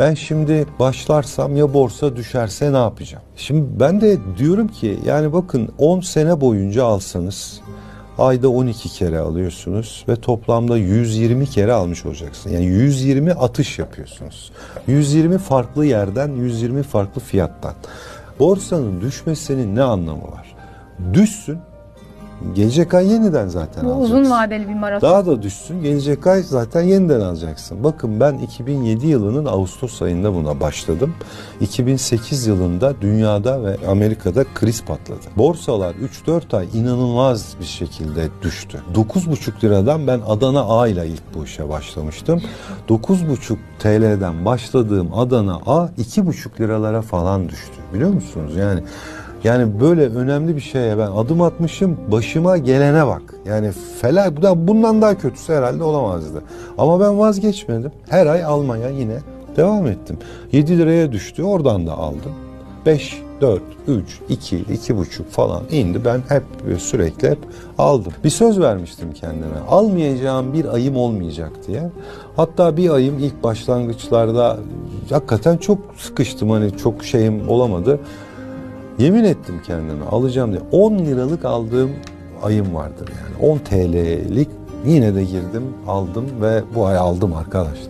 Ben şimdi başlarsam ya borsa düşerse ne yapacağım? Şimdi ben de diyorum ki yani bakın 10 sene boyunca alsanız ayda 12 kere alıyorsunuz ve toplamda 120 kere almış olacaksın. Yani 120 atış yapıyorsunuz. 120 farklı yerden, 120 farklı fiyattan. Borsanın düşmesinin ne anlamı var? Düşsün, gelecek ay yeniden zaten Bu alacaksın. uzun vadeli bir maraton. Daha da düşsün gelecek ay zaten yeniden alacaksın. Bakın ben 2007 yılının Ağustos ayında buna başladım. 2008 yılında dünyada ve Amerika'da kriz patladı. Borsalar 3-4 ay inanılmaz bir şekilde düştü. 9,5 liradan ben Adana A ile ilk bu işe başlamıştım. 9,5 TL'den başladığım Adana A 2,5 liralara falan düştü. Biliyor musunuz? Yani yani böyle önemli bir şeye ben adım atmışım başıma gelene bak. Yani felak bu da bundan daha kötüsü herhalde olamazdı. Ama ben vazgeçmedim. Her ay almaya yine devam ettim. 7 liraya düştü oradan da aldım. 5, 4, 3, 2, 2,5 falan indi. Ben hep sürekli hep aldım. Bir söz vermiştim kendime. Almayacağım bir ayım olmayacak diye. Hatta bir ayım ilk başlangıçlarda hakikaten çok sıkıştım. Hani çok şeyim olamadı. Yemin ettim kendime alacağım diye. 10 liralık aldığım ayım vardır yani. 10 TL'lik yine de girdim aldım ve bu ay aldım arkadaşlar.